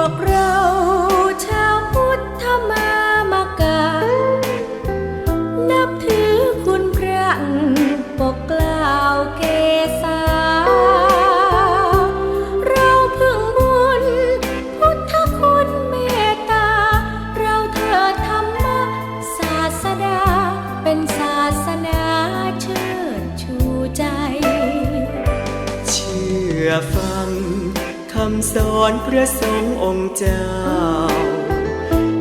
วกเรา อนพระสงฆ์องค์เจ้า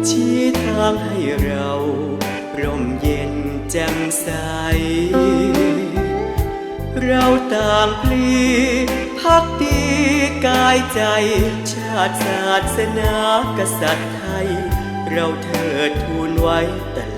ชี้ทางให้เราร่มเย็นแจ่มใส เราต่างพลีพักดีกายใจ ชาติศาสนากษัตริย์ไทย เราเถิดทูลไว้ต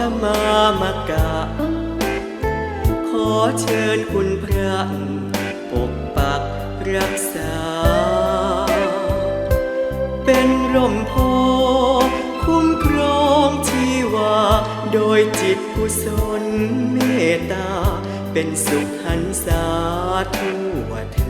พุทธมามกะ ขอเชิญคุณพระปกปักรักษา เป็นร่มโพคุ้มครองชีวาโดยจิตกุศลเมตตา เป็นสุขหันษาทั่วเธ